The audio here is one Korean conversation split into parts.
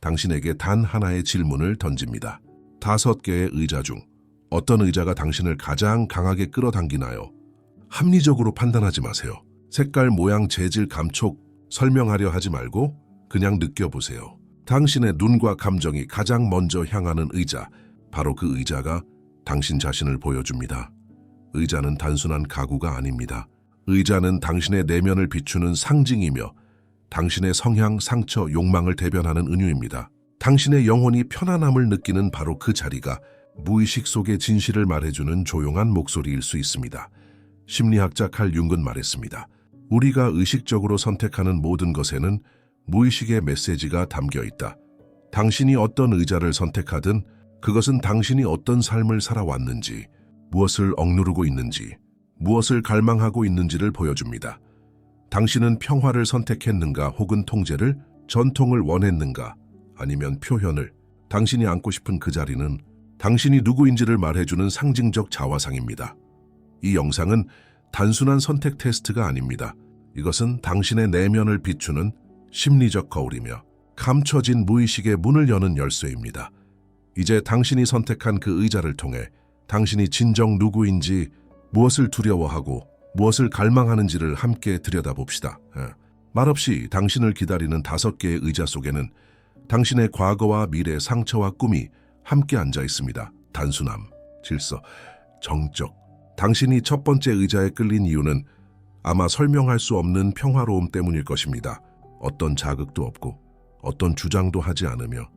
당신에게 단 하나의 질문을 던집니다. 다섯 개의 의자 중 어떤 의자가 당신을 가장 강하게 끌어당기나요? 합리적으로 판단하지 마세요. 색깔, 모양, 재질, 감촉 설명하려 하지 말고 그냥 느껴보세요. 당신의 눈과 감정이 가장 먼저 향하는 의자, 바로 그 의자가 당신 자신을 보여줍니다. 의자는 단순한 가구가 아닙니다. 의자는 당신의 내면을 비추는 상징이며 당신의 성향, 상처, 욕망을 대변하는 은유입니다. 당신의 영혼이 편안함을 느끼는 바로 그 자리가 무의식 속의 진실을 말해주는 조용한 목소리일 수 있습니다. 심리학자 칼 융은 말했습니다. 우리가 의식적으로 선택하는 모든 것에는 무의식의 메시지가 담겨 있다. 당신이 어떤 의자를 선택하든 그것은 당신이 어떤 삶을 살아왔는지, 무엇을 억누르고 있는지, 무엇을 갈망하고 있는지를 보여줍니다. 당신은 평화를 선택했는가 혹은 통제를, 전통을 원했는가, 아니면 표현을, 당신이 앉고 싶은 그 자리는 당신이 누구인지를 말해주는 상징적 자화상입니다. 이 영상은 단순한 선택 테스트가 아닙니다. 이것은 당신의 내면을 비추는 심리적 거울이며 감춰진 무의식의 문을 여는 열쇠입니다. 이제 당신이 선택한 그 의자를 통해 당신이 진정 누구인지 무엇을 두려워하고 무엇을 갈망하는지를 함께 들여다봅시다. 예. 말없이 당신을 기다리는 다섯 개의 의자 속에는 당신의 과거와 미래, 상처와 꿈이 함께 앉아 있습니다. 단순함, 질서, 정적. 당신이 첫 번째 의자에 끌린 이유는 아마 설명할 수 없는 평화로움 때문일 것입니다. 어떤 자극도 없고 어떤 주장도 하지 않으며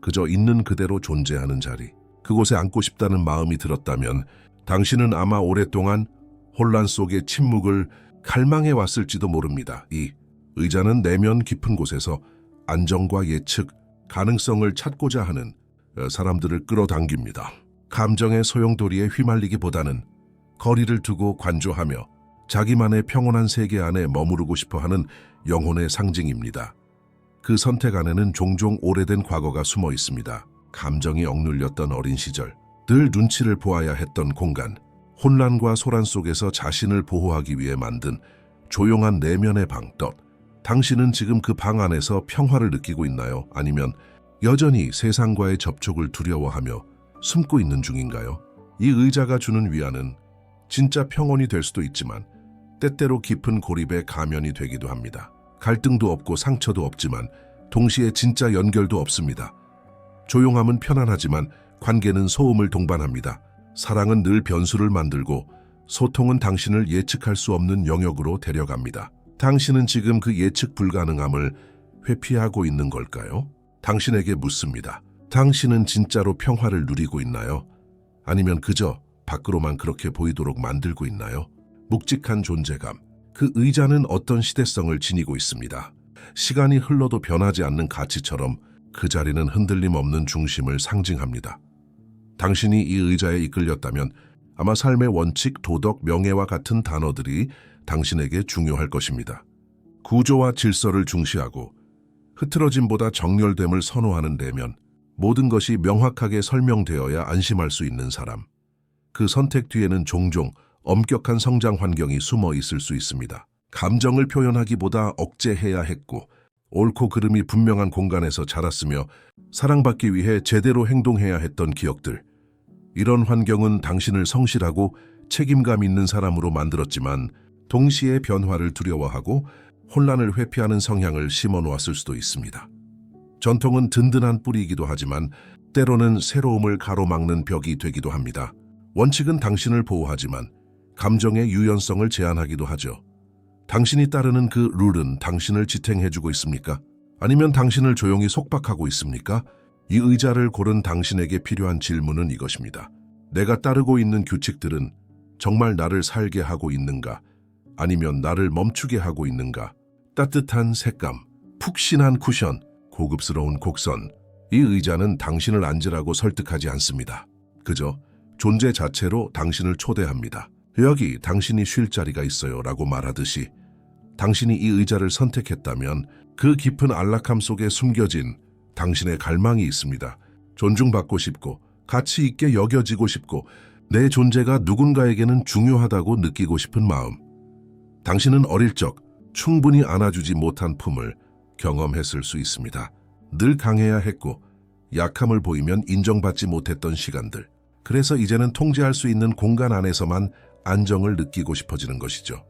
그저 있는 그대로 존재하는 자리. 그곳에 앉고 싶다는 마음이 들었다면 당신은 아마 오랫동안 혼란 속의 침묵을 갈망해 왔을지도 모릅니다. 이 의자는 내면 깊은 곳에서 안정과 예측, 가능성을 찾고자 하는 어, 사람들을 끌어당깁니다. 감정의 소용돌이에 휘말리기보다는 거리를 두고 관조하며 자기만의 평온한 세계 안에 머무르고 싶어 하는 영혼의 상징입니다. 그 선택 안에는 종종 오래된 과거가 숨어 있습니다. 감정이 억눌렸던 어린 시절, 늘 눈치를 보아야 했던 공간, 혼란과 소란 속에서 자신을 보호하기 위해 만든 조용한 내면의 방, 덧. 당신은 지금 그 방 안에서 평화를 느끼고 있나요? 아니면 여전히 세상과의 접촉을 두려워하며 숨고 있는 중인가요? 이 의자가 주는 위안은 진짜 평온이 될 수도 있지만 때때로 깊은 고립의 가면이 되기도 합니다. 갈등도 없고 상처도 없지만 동시에 진짜 연결도 없습니다. 조용함은 편안하지만 관계는 소음을 동반합니다. 사랑은 늘 변수를 만들고 소통은 당신을 예측할 수 없는 영역으로 데려갑니다. 당신은 지금 그 예측 불가능함을 회피하고 있는 걸까요? 당신에게 묻습니다. 당신은 진짜로 평화를 누리고 있나요? 아니면 그저 밖으로만 그렇게 보이도록 만들고 있나요? 묵직한 존재감. 그 의자는 어떤 시대성을 지니고 있습니다. 시간이 흘러도 변하지 않는 가치처럼 그 자리는 흔들림 없는 중심을 상징합니다. 당신이 이 의자에 이끌렸다면 아마 삶의 원칙, 도덕, 명예와 같은 단어들이 당신에게 중요할 것입니다. 구조와 질서를 중시하고 흐트러짐보다 정렬됨을 선호하는 내면 모든 것이 명확하게 설명되어야 안심할 수 있는 사람. 그 선택 뒤에는 종종 엄격한 성장 환경이 숨어 있을 수 있습니다. 감정을 표현하기보다 억제해야 했고 옳고 그름이 분명한 공간에서 자랐으며 사랑받기 위해 제대로 행동해야 했던 기억들. 이런 환경은 당신을 성실하고 책임감 있는 사람으로 만들었지만 동시에 변화를 두려워하고 혼란을 회피하는 성향을 심어 놓았을 수도 있습니다. 전통은 든든한 뿌리이기도 하지만 때로는 새로움을 가로막는 벽이 되기도 합니다. 원칙은 당신을 보호하지만 감정의 유연성을 제한하기도 하죠. 당신이 따르는 그 룰은 당신을 지탱해주고 있습니까? 아니면 당신을 조용히 속박하고 있습니까? 이 의자를 고른 당신에게 필요한 질문은 이것입니다. 내가 따르고 있는 규칙들은 정말 나를 살게 하고 있는가? 아니면 나를 멈추게 하고 있는가? 따뜻한 색감, 푹신한 쿠션, 고급스러운 곡선. 이 의자는 당신을 앉으라고 설득하지 않습니다. 그저 존재 자체로 당신을 초대합니다. 여기 당신이 쉴 자리가 있어요 라고 말하듯이 당신이 이 의자를 선택했다면 그 깊은 안락함 속에 숨겨진 당신의 갈망이 있습니다. 존중받고 싶고 가치 있게 여겨지고 싶고 내 존재가 누군가에게는 중요하다고 느끼고 싶은 마음. 당신은 어릴 적 충분히 안아주지 못한 품을 경험했을 수 있습니다. 늘 강해야 했고 약함을 보이면 인정받지 못했던 시간들. 그래서 이제는 통제할 수 있는 공간 안에서만 안정을 느끼고 싶어지는 것이죠.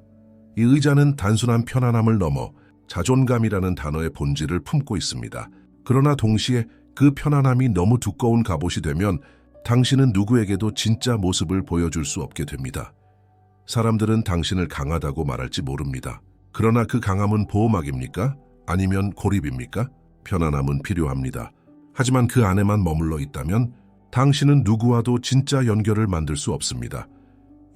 이 의자는 단순한 편안함을 넘어 자존감이라는 단어의 본질을 품고 있습니다. 그러나 동시에 그 편안함이 너무 두꺼운 갑옷이 되면 당신은 누구에게도 진짜 모습을 보여줄 수 없게 됩니다. 사람들은 당신을 강하다고 말할지 모릅니다. 그러나 그 강함은 보호막입니까? 아니면 고립입니까? 편안함은 필요합니다. 하지만 그 안에만 머물러 있다면 당신은 누구와도 진짜 연결을 만들 수 없습니다.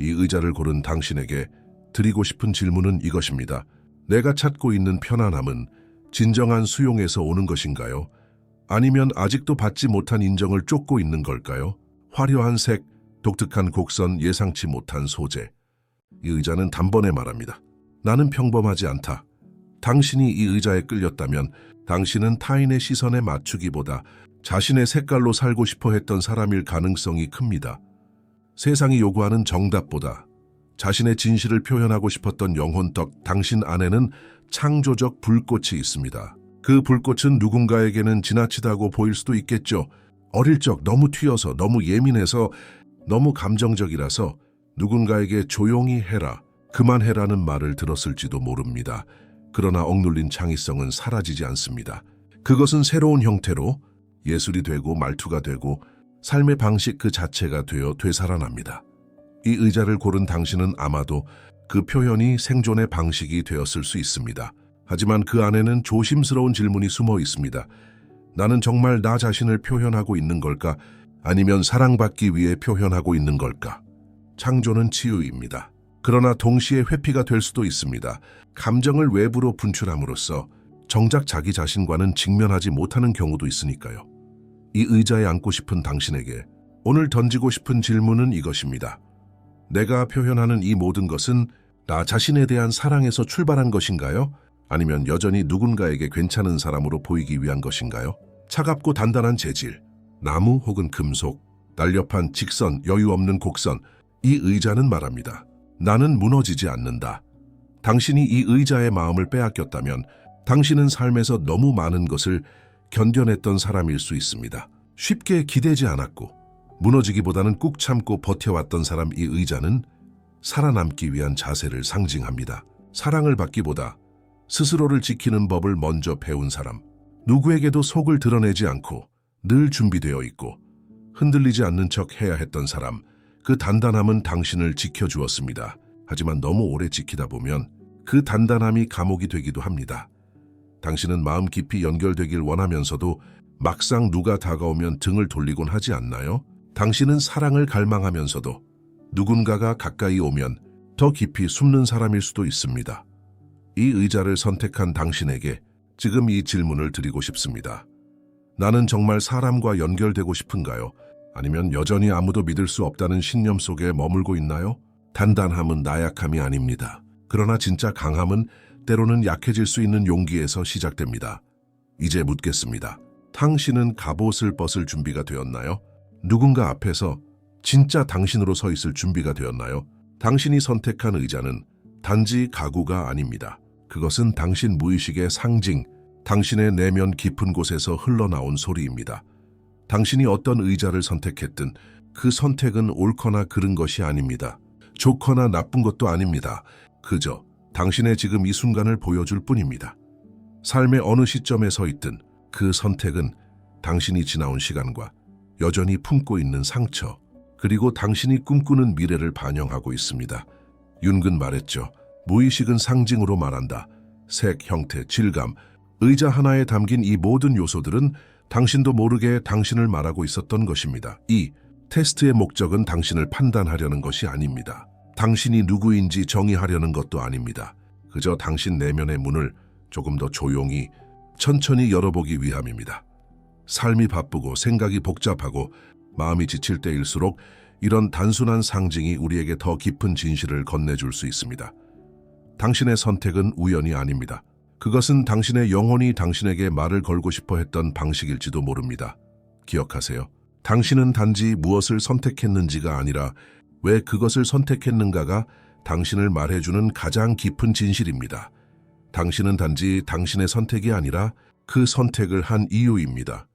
이 의자를 고른 당신에게 드리고 싶은 질문은 이것입니다. 내가 찾고 있는 편안함은 진정한 수용에서 오는 것인가요? 아니면 아직도 받지 못한 인정을 쫓고 있는 걸까요? 화려한 색, 독특한 곡선, 예상치 못한 소재. 이 의자는 단번에 말합니다. 나는 평범하지 않다. 당신이 이 의자에 끌렸다면 당신은 타인의 시선에 맞추기보다 자신의 색깔로 살고 싶어 했던 사람일 가능성이 큽니다. 세상이 요구하는 정답보다 자신의 진실을 표현하고 싶었던 영혼떡 당신 안에는 창조적 불꽃이 있습니다. 그 불꽃은 누군가에게는 지나치다고 보일 수도 있겠죠. 어릴 적 너무 튀어서 너무 예민해서 너무 감정적이라서 누군가에게 조용히 해라, 그만해라는 말을 들었을지도 모릅니다. 그러나 억눌린 창의성은 사라지지 않습니다. 그것은 새로운 형태로 예술이 되고 말투가 되고 삶의 방식 그 자체가 되어 되살아납니다. 이 의자를 고른 당신은 아마도 그 표현이 생존의 방식이 되었을 수 있습니다. 하지만 그 안에는 조심스러운 질문이 숨어 있습니다. 나는 정말 나 자신을 표현하고 있는 걸까? 아니면 사랑받기 위해 표현하고 있는 걸까? 창조는 치유입니다. 그러나 동시에 회피가 될 수도 있습니다. 감정을 외부로 분출함으로써 정작 자기 자신과는 직면하지 못하는 경우도 있으니까요. 이 의자에 앉고 싶은 당신에게 오늘 던지고 싶은 질문은 이것입니다. 내가 표현하는 이 모든 것은 나 자신에 대한 사랑에서 출발한 것인가요? 아니면 여전히 누군가에게 괜찮은 사람으로 보이기 위한 것인가요? 차갑고 단단한 재질, 나무 혹은 금속, 날렵한 직선, 여유 없는 곡선, 이 의자는 말합니다. 나는 무너지지 않는다. 당신이 이 의자의 마음을 빼앗겼다면 당신은 삶에서 너무 많은 것을 견뎌냈던 사람일 수 있습니다. 쉽게 기대지 않았고 무너지기보다는 꾹 참고 버텨왔던 사람 이 의자는 살아남기 위한 자세를 상징합니다. 사랑을 받기보다 스스로를 지키는 법을 먼저 배운 사람, 누구에게도 속을 드러내지 않고 늘 준비되어 있고 흔들리지 않는 척 해야 했던 사람, 그 단단함은 당신을 지켜주었습니다. 하지만 너무 오래 지키다 보면 그 단단함이 감옥이 되기도 합니다. 당신은 마음 깊이 연결되길 원하면서도 막상 누가 다가오면 등을 돌리곤 하지 않나요? 당신은 사랑을 갈망하면서도 누군가가 가까이 오면 더 깊이 숨는 사람일 수도 있습니다. 이 의자를 선택한 당신에게 지금 이 질문을 드리고 싶습니다. 나는 정말 사람과 연결되고 싶은가요? 아니면 여전히 아무도 믿을 수 없다는 신념 속에 머물고 있나요? 단단함은 나약함이 아닙니다. 그러나 진짜 강함은 때로는 약해질 수 있는 용기에서 시작됩니다. 이제 묻겠습니다. 당신은 갑옷을 벗을 준비가 되었나요? 누군가 앞에서 진짜 당신으로 서 있을 준비가 되었나요? 당신이 선택한 의자는 단지 가구가 아닙니다. 그것은 당신 무의식의 상징, 당신의 내면 깊은 곳에서 흘러나온 소리입니다. 당신이 어떤 의자를 선택했든 그 선택은 옳거나 그른 것이 아닙니다. 좋거나 나쁜 것도 아닙니다. 그저 당신의 지금 이 순간을 보여줄 뿐입니다. 삶의 어느 시점에 서 있든 그 선택은 당신이 지나온 시간과 여전히 품고 있는 상처, 그리고 당신이 꿈꾸는 미래를 반영하고 있습니다. 윤근 말했죠. 무의식은 상징으로 말한다. 색, 형태, 질감, 의자 하나에 담긴 이 모든 요소들은 당신도 모르게 당신을 말하고 있었던 것입니다. 이 테스트의 목적은 당신을 판단하려는 것이 아닙니다. 당신이 누구인지 정의하려는 것도 아닙니다. 그저 당신 내면의 문을 조금 더 조용히 천천히 열어보기 위함입니다. 삶이 바쁘고 생각이 복잡하고 마음이 지칠 때일수록 이런 단순한 상징이 우리에게 더 깊은 진실을 건네줄 수 있습니다. 당신의 선택은 우연이 아닙니다. 그것은 당신의 영혼이 당신에게 말을 걸고 싶어 했던 방식일지도 모릅니다. 기억하세요. 당신은 단지 무엇을 선택했는지가 아니라 왜 그것을 선택했는가가 당신을 말해주는 가장 깊은 진실입니다. 당신은 단지 당신의 선택이 아니라 그 선택을 한 이유입니다.